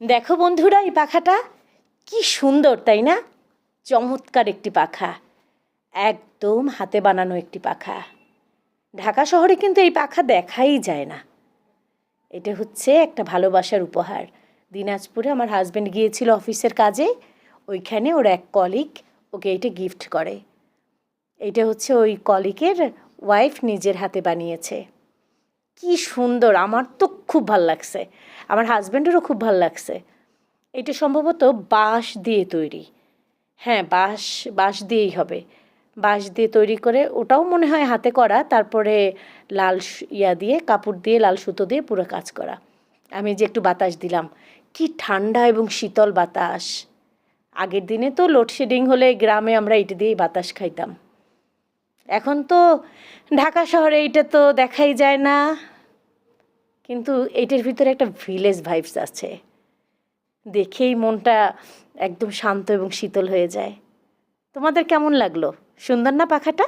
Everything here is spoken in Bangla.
দেখো বন্ধুরা এই পাখাটা, কি সুন্দর, তাই না? চমৎকার একটি পাখা, একদম হাতে বানানো একটি পাখা। ঢাকা শহরে কিন্তু এই পাখা দেখাই যায় না। এটা হচ্ছে একটা ভালোবাসার উপহার। দিনাজপুরে আমার হাজব্যান্ড গিয়েছিল অফিসের কাজে, ওইখানে ওর এক কলিগ ওকে এটা গিফট করে। এটা হচ্ছে ওই কলিকের ওয়াইফ নিজের হাতে বানিয়েছে। কি সুন্দর, আমার তো খুব ভালো লাগছে। আমার হাজব্যান্ডেরও খুব ভালো লাগছে। এটা সম্ভবত বাঁশ দিয়ে তৈরি। হ্যাঁ বাঁশ বাঁশ দিয়েই হবে। বাঁশ দিয়ে তৈরি করে ওটাও মনে হয় হাতে করা, তারপরে লাল ইয়া দিয়ে, কাপড় দিয়ে, লাল সুতো দিয়ে পুরো কাজ করা। আমি যে একটু বাতাস দিলাম, কি ঠান্ডা এবং শীতল বাতাস। আগের দিনে তো লোডশেডিং হলে গ্রামে আমরা এটা দিয়েই বাতাস খাইতাম। এখন তো ঢাকা শহরে এইটা তো দেখাই যায় না। কিন্তু এইটার ভিতরে একটা ভিলেজ ভাইবস আছে। দেখেই মনটা একদম শান্ত এবং শীতল হয়ে যায়। তোমাদের কেমন লাগল? সুন্দর না পাখাটা?